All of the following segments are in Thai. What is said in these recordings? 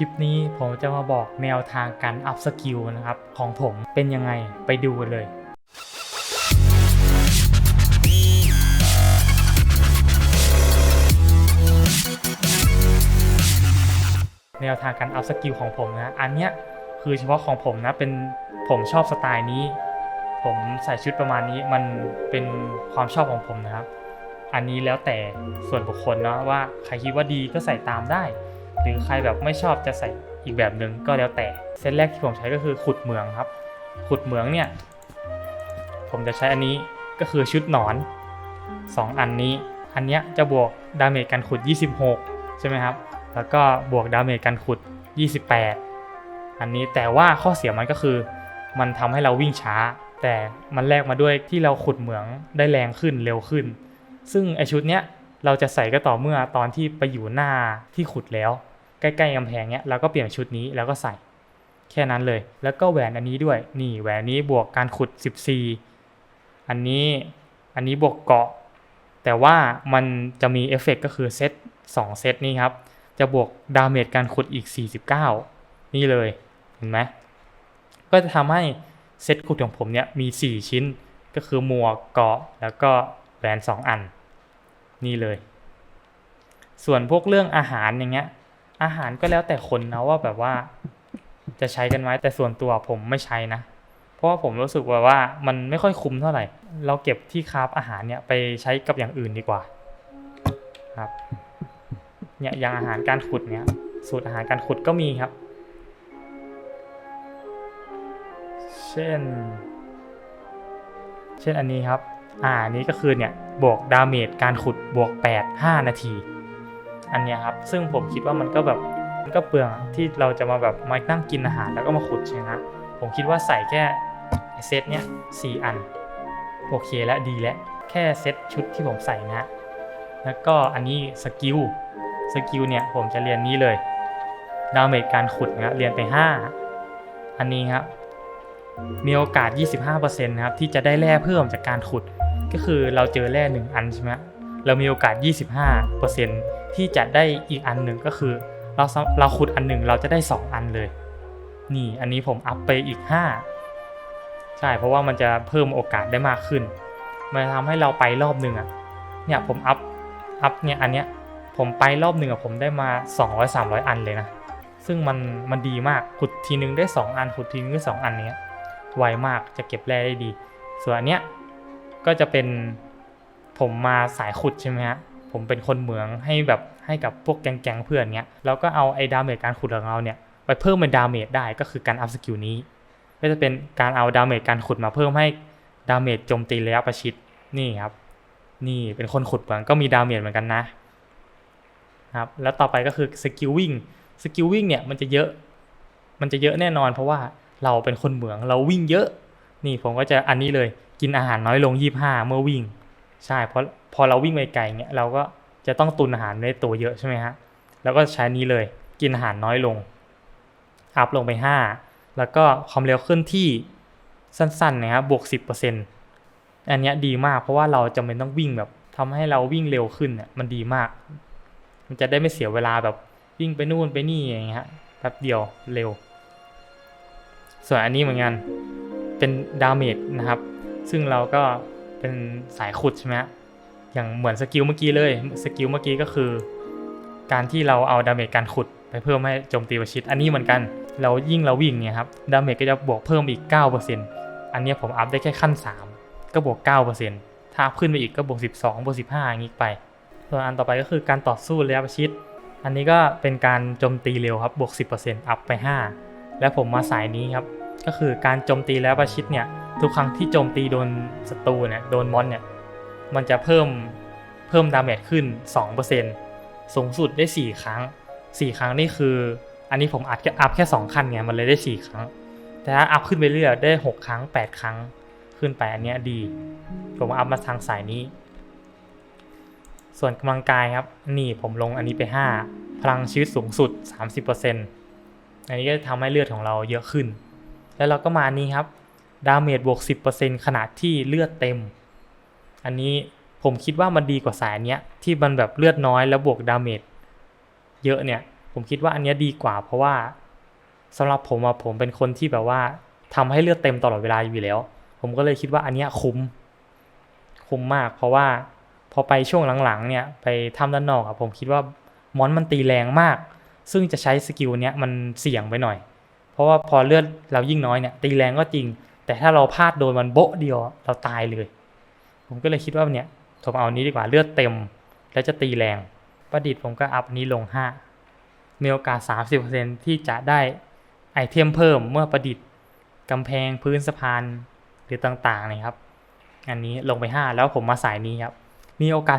ลิปนี้ผมจะมาบอกแนวทางการอัพสกิลนะครับ ของผมเป็นยังไงไปดูกันเลยแนวทางการอัพสกิลของผมนะ อันเนี้ยคือเฉพาะของผมนะ เป็นผมชอบสไตล์นี้ ผมใส่ชุดประมาณนี้มันเป็นความชอบของผมนะครับ อันนี้แล้วแต่ส่วนบุคคลเนาะว่าใครคิดว่าดีก็ใส่ตามได้ หรือใครแบบไม่ชอบจะใส่อีกแบบหนึ่งก็แล้วแต่ เซตแรกที่ผมใช้ก็คือขุดเหมืองครับ ขุดเหมืองเนี่ย ผมจะใช้อันนี้ก็คือชุดหนอน 2 อันนี้ อันเนี้ยจะบวกดาเมจการขุด 26 ใช่ไหมครับ แล้วก็บวกดาเมจการขุด 28 อันนี้แต่ว่าข้อเสียมันก็คือ มันทำให้เราวิ่งช้า แต่มันแลกมาด้วยที่เราขุดเหมืองได้แรงขึ้นเร็วขึ้น ซึ่งไอชุดเนี้ย เราจะใส่ก็ต่อเมื่อตอนที่ไปอยู่หน้าที่ขุดแล้ว ใกล้ๆกำแพงเนี้ยเราก็เปลี่ยนชุดนี้แล้วก็ใส่ แค่นั้นเลย แล้วก็แหวนอันนี้ด้วย นี่แหวนนี้บวกการขุด 14 อันนี้อันนี้บวกเกาะ แต่ว่ามันจะมีเอฟเฟกต์ก็คือเซต2เซตนี้ครับ จะบวกดาเมจการขุดอีก 49 นี่เลยเห็นไหมก็จะทำให้เซตขุดของผมเนี่ยมี 4 ชิ้นก็คือหมวกเกาะแล้วก็แหวน 2 อัน นี่เลย ส่วนพวกเรื่องอาหารอย่างเงี้ย อาหารก็แล้วแต่คนนะว่าแบบว่า จะใช้กันไหมแต่ส่วนตัวผมไม่ใช้นะ เพราะว่าผมรู้สึกว่าว่ามันไม่ค่อยคุ้มเท่าไหร่ เราเก็บที่คราฟอาหารเนี่ยไปใช้กับอย่างอื่นดีกว่า ครับ เนี่ยอย่างอาหารการขุดเนี่ย สูตรอาหารการขุดก็มีครับ เช่น เช่นอันนี้ครับ อ่าอันนี้ก็คือเนี่ยบวกดาเมจการขุดบวก 8 5 นาที อันเนี้ยครับ ซึ่งผมคิดว่ามันก็แบบมันก็เปลืองที่เราจะมาแบบมานั่งกินอาหารแล้วก็มาขุดใช่ไหมครับผมคิดว่าใส่แค่เซตเนี้ยสี่อัน โอเคแล้วดีแล้วแค่เซตชุดที่ผมใส่นะ แล้วก็อันนี้สกิลสกิลเนี่ยผมจะเรียนนี้เลยดาเมจการขุดนะเรียนไป 5 อันนี้ครับมีโอกาส 25%นะครับที่จะได้แร่เพิ่มจากการขุด ก็คือเราเจอแร่หนึ่งอันใช่ไหมเรามีโอกาส 25%ที่จะได้อีกอันหนึ่งก็คือ เราเราขุดอันหนึ่งเราจะได้ 2 อันเลย นี่อันนี้ผมอัพไปอีก 5 ใช่เพราะว่ามันจะเพิ่มโอกาสได้มากขึ้น มันทำให้เราไปรอบหนึ่งอะเนี่ยผมอัพอัพเนี่ยอันเนี้ยผมไปรอบหนึ่งอะผมได้มา 200 300 อันเลยนะ ซึ่งมันมันดีมากขุดทีนึงได้ 2 อันขุดทีนึงได้2อันเนี้ยไวมากจะเก็บแร่ได้ดี ส่วนอันเนี้ย ก็จะเป็นผมมาสายขุดใช่ไหมฮะผมเป็นคนเหมืองให้แบบให้กับพวกแก๊งๆเพื่อนเนี้ยแล้วก็เอาไอ้ดาเมจการขุดของเราเนี่ยไปเพิ่มเป็นดาเมจได้ก็คือการอัพสกิลนี้ ก็จะเป็นการเอาดาเมจการขุดมาเพิ่มให้ดาเมจโจมตีระยะประชิดนี่ครับ นี่เป็นคนขุดเหมืองก็มีดาเมจเหมือนกันนะครับแล้วต่อไปก็คือสกิลวิ่งสกิลวิ่งเนี่ยมันจะเยอะ มันจะเยอะแน่นอนเพราะว่าเราเป็นคนเหมืองเราวิ่งเยอะ นี่ผมก็จะอันนี้เลย กินอาหารน้อยลง25เมื่อวิ่ง ใช่เพราะพอเราวิ่งไปไกลเงี้ยเราก็จะต้องตุนอาหารในตัวเยอะใช่ไหมฮะแล้วก็ใช้นี้เลยกินอาหารน้อยลง อัพลงไป 5 แล้วก็ความเร็วเคลื่อนที่สั้นๆนะครับบวก 10%อันเนี้ดีมากเพราะว่าเราจะไม่ต้องวิ่งแบบทำให้เราวิ่งเร็วขึ้นเนี่ยมันดีมาก มันจะได้ไม่เสียเวลาแบบวิ่งไปนู่นไปนี่อย่างเงี้ยแป๊บเดียวเร็ว ส่วนอันนี้เหมือนกันเป็นดาเมจนะครับ ซึ่งเราก็เป็นสายขุดใช่ไหมอย่างเหมือนสกิลเมื่อกี้เลยสกิลเมื่อกี้ก็คือ การที่เราเอาดาเมจการขุดไปเพิ่มให้โจมตีประชิด อันนี้เหมือนกันเรายิ่งเราวิ่งเนี่ยครับดาเมจก็จะบวกเพิ่มอีก 9%อันนี้ผมอัพได้แค่ขั้น 3 ก็บวก 9%ถ้าอัพขึ้นไปอีกก็บวก 12บวก15อย่างนี้ไปส่วนอันต่อไปก็คือการต่อสู้ระยะประชิด อันนี้ก็เป็นการโจมตีเร็วครับบวก 10%อัพไป 5 และผมมาสายนี้ครับก็คือการโจมตีแล้วประชิดเนี่ย ทุกครั้งที่โจมตีโดนศัตรูเนี่ยโดนมอนเนี่ยมันจะเพิ่มเพิ่มดาเมจขึ้น 2%สูงสุดได้ 4 ครั้ง 4 ครั้งนี่คือ อันนี้ผมอัพแค่อัพแค่ 2 ขั้นไงมันเลยได้ 4 ครั้ง แต่ถ้าอัพขึ้นไปเรื่อยได้ 6 ครั้ง 8 ครั้งขึ้นไปอันเนี้ยดี ผมอัพมาทางสายนี้ ส่วนกำลังกายครับ นี่ผมลงอันนี้ไป 5 พลังชีวิตสูงสุด 30%อันนี้ก็ทำให้เลือดของเราเยอะขึ้น แล้วเราก็มานี้ครับ ดาเมจบวก 10%ขนาดที่เลือดเต็ม อันนี้ผมคิดว่ามันดีกว่าสายเนี้ยที่มันแบบเลือดน้อยแล้วบวกดาเมจเยอะเนี่ย ผมคิดว่าอันเนี้ยดีกว่า เพราะว่าสำหรับผมอะผมเป็นคนที่แบบว่าทำให้เลือดเต็มตลอดเวลาอยู่แล้ว ผมก็เลยคิดว่าอันเนี้ยคุ้ม คุ้มมาก เพราะว่าพอไปช่วงหลังๆเนี่ยไปทำด้านนอกอะผมคิดว่ามอนมันตีแรงมาก ซึ่งจะใช้สกิลเนี้ยมันเสี่ยงไปหน่อย เพราะว่าพอเลือดเรายิ่งน้อยเนี่ยตีแรงก็จริง แต่ถ้าเราพลาดโดนมันโบ๊ะเดียวเราตายเลย ผมก็เลยคิดว่าเนี่ยผมเอานี้ดีกว่าเลือดเต็ม แล้วจะตีแรง ประดิษฐ์ผมก็อัพนี้ลง 5 มีโอกาส 30%ที่จะได้ไอเทมเพิ่มเมื่อประดิษฐ์กำแพงพื้นสะพานหรือต่างๆนะครับ อันนี้ลงไป 5 แล้วผมมาสายนี้ครับ มีโอกาส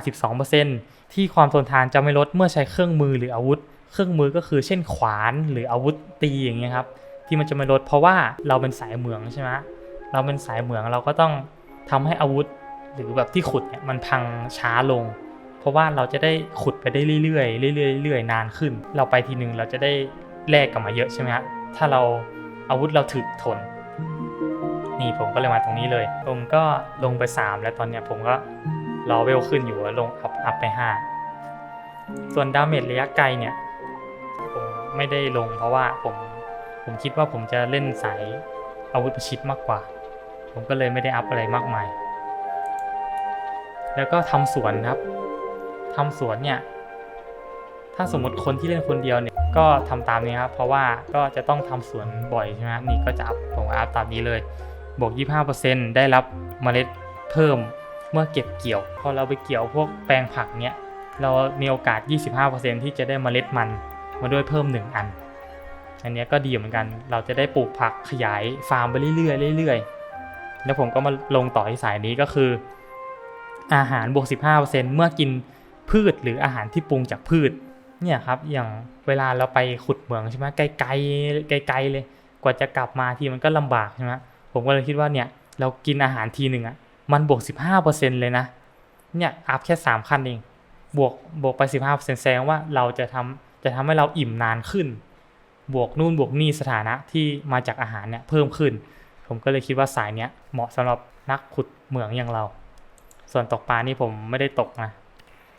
12%ที่ความทนทานจะไม่ลดเมื่อใช้เครื่องมือหรืออาวุธ เครื่องมือก็คือเช่นขวานหรืออาวุธตีอย่างเงี้ยครับ ที่มันจะไม่ลดเพราะว่าเราเป็นสายเหมืองใช่ไหม เราเป็นสายเหมืองเราก็ต้องทำให้อาวุธหรือแบบที่ขุดเนี่ยมันพังช้าลง เพราะว่าเราจะได้ขุดไปได้เรื่อยๆเรื่อยๆเรื่อยๆนานขึ้น เราไปทีหนึ่งเราจะได้แลกกลับมาเยอะใช่ไหมฮะถ้าเราอาวุธเราถึกทน นี่ผมก็เลยมาตรงนี้เลย ผมก็ลงไป 3 แล้วตอนเนี้ยผมก็รอเวลขึ้นอยู่ลงอัพอัพไป 5 ส่วนดาเมจระยะไกลเนี่ยผมไม่ได้ลงเพราะว่าผมผมคิดว่าผมจะเล่นสายอาวุธประชิดมากกว่า ผมก็เลยไม่ได้อัพอะไรมากมาย แล้วก็ทำสวนครับทำสวนเนี่ย ถ้าสมมติคนที่เล่นคนเดียวเนี่ย ก็ทำตามนี้ครับ เพราะว่าก็จะต้องทำสวนบ่อยใช่ไหมนี่ก็จะอัพผมอัพตามนี้เลย บวก 25%ได้รับเมล็ดเพิ่มเมื่อเก็บเกี่ยว พอเราไปเกี่ยวพวกแปลงผักเนี่ย เรามีโอกาส 25%ที่จะได้เมล็ดมันมาด้วยเพิ่ม 1 อัน อันนี้ก็ดีเหมือนกัน เราจะได้ปลูกผักขยายฟาร์มไปเรื่อยๆเรื่อยๆ แล้วผมก็มาลงต่อที่สายนี้ก็คือ อาหารบวก 15%เมื่อกินพืชหรืออาหารที่ปรุงจากพืชเนี่ยครับอย่างเวลาเราไปขุดเหมืองใช่ไหมไกลๆไกลๆเลย กว่าจะกลับมาทีมันก็ลำบากใช่ไหมผมก็เลยคิดว่าเนี่ยเรากินอาหารทีหนึ่งอะมันบวก 15%เลยนะเนี่ยอัพแค่ 3 ขั้นเอง บวกบวกไป 15%แสดงว่าเราจะทำจะทำให้เราอิ่มนานขึ้น บวกนู่นบวกนี่สถานะที่มาจากอาหารเนี่ยเพิ่มขึ้น ผมก็เลยคิดว่าสายเนี้ยเหมาะสำหรับนักขุดเหมืองอย่างเรา ส่วนตกปลานี่ผมไม่ได้ตกนะ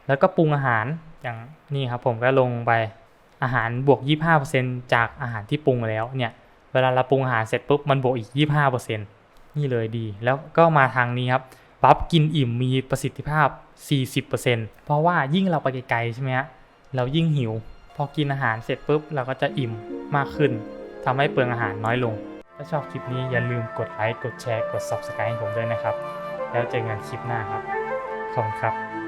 แล้วก็ปรุงอาหารอย่างนี่ครับผมก็ลงไปอาหารบวก 25%จากอาหารที่ปรุงแล้วเนี่ย เวลาเราปรุงอาหารเสร็จปุ๊บมันบวกอีก 25%นี่เลยดี แล้วก็มาทางนี้ครับปั๊บกินอิ่มมีประสิทธิภาพ 40%เพราะว่ายิ่งเราไปไกลๆใช่ไหมฮะเรายิ่งหิว พอกินอาหารเสร็จปุ๊บเราก็จะอิ่มมากขึ้นทำให้เปลืองอาหารน้อยลง ถ้าชอบคลิปนี้อย่าลืมกดไลค์ กดแชร์ กด Subscribe ให้ผมด้วยนะครับ แล้วเจอกันคลิปหน้าครับ ขอบคุณครับ